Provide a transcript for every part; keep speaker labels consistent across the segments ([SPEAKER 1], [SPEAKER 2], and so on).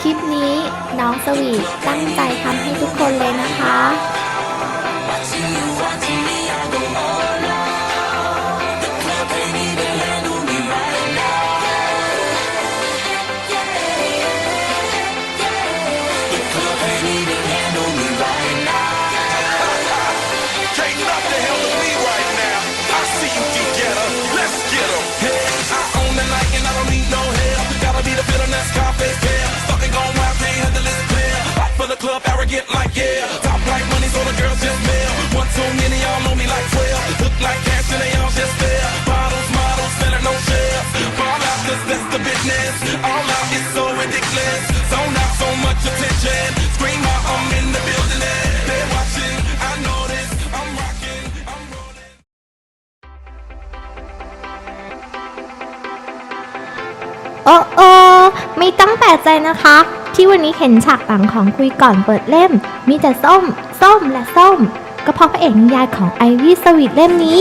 [SPEAKER 1] คลิปนี้น้องสวีทตั้งใจทำให้ทุกคนเลยนะคะ
[SPEAKER 2] the club, arrogant like yeah. Top like money, so the girls just mail. One too many, y'all know me like 12. Look like cash and they all just there. Bottles, models, selling no shares. Fall out, cause that's the business. All out is so ridiculous. Zone out so much attention. Scream out, I'm in the building they're watching. I know this. I'm rocking. I'm rolling.
[SPEAKER 1] โอ้โอไม่ต้องแปลกใจนะคะ ที่วันนี้เห็นฉากหลังของคุยก่อนเปิดเล่ม มีแต่ส้ม ส้มและส้ม ก็เพราะพระเอกนิยายของไอวี่สวีทเล่มนี้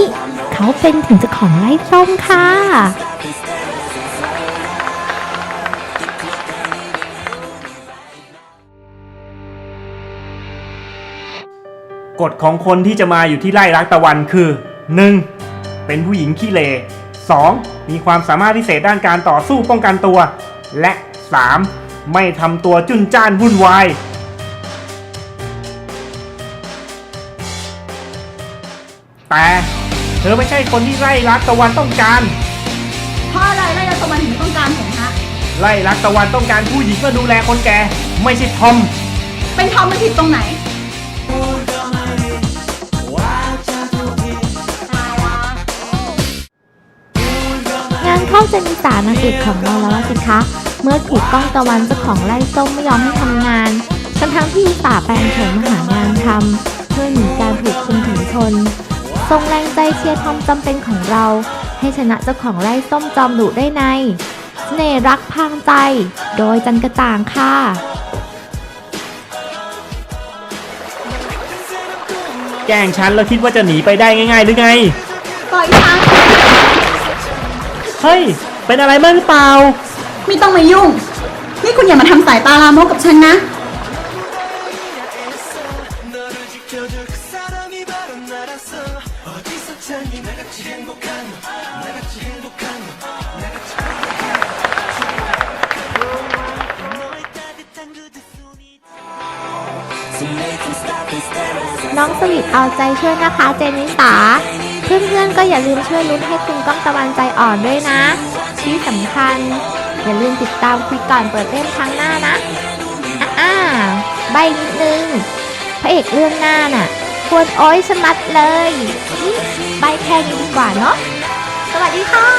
[SPEAKER 1] เขาเป็นถึงเจ้าของไร่ส้มค่ะ
[SPEAKER 3] กฎของคนที่จะมาอยู่ที่ไร่รักตะวันคือ 1. เป็นผู้หญิงขี้เล 2. มีความสามารถพิเศษด้านการต่อสู้ป้องกันตัว และ 3. ไม่ทำตัวจุนจ้านวุ่นวาย แต่เธอไม่ใช่คนที่ไร่รักตะวันต้องการ
[SPEAKER 4] เพราะอะไรไล่ยาสมันถึงต้องการผมฮะ
[SPEAKER 3] ไร่รักตะวันต้องการผู้หญิงมาดูแลคนแก่ ไม่ใช่ทอม
[SPEAKER 4] เป็นทอมมันผิดตรงไหน
[SPEAKER 1] งานเข้าจะมีสารนางเอกของเราแล้วสิคะ เมื่อถูกก้องตะวันเจ้าของไร่ส้มไม่ยอมให้ทำงาน ทั้งทั้งๆที่อุตส่าห์แปลงโฉมมาหางานทำเพื่อหนีการถูกคุมถุงชน ทรงแรงใจเชียร์ทอมจำเป็นของเรา ให้ชนะเจ้าของไร่ส้มจอมดุได้ในเสน่ห์รักพรางใจ โดยจันกระต่างค่ะ
[SPEAKER 3] แกล้งฉันแล้วคิดว่าจะหนีไปได้ง่าย ๆ หรือไง
[SPEAKER 4] ปล่อยฉัน
[SPEAKER 3] เฮ้ย เป็นอะไรมากหรือเปล่า
[SPEAKER 4] ไม่ต้องมายุ่ง นี่คุณอย่ามาทำสายตาลามกกับฉันนะ
[SPEAKER 1] น้องสวิตเอาใจช่วยนะคะเจนิสา เพื่อนๆก็อย่าลืมช่วยลุ้นให้คุณก้องตะวันใจอ่อนด้วยนะ ที่สำคัญ อย่าลืมติดตามคุยก่อนเปิดเล่มครั้งหน้านะอ่าใบนิดนึงพระเอกเรื่องหน้าน่ะควรโอ้อยสมัดเลยใบแค่นี้ดีกว่าเนาะสวัสดีค่ะ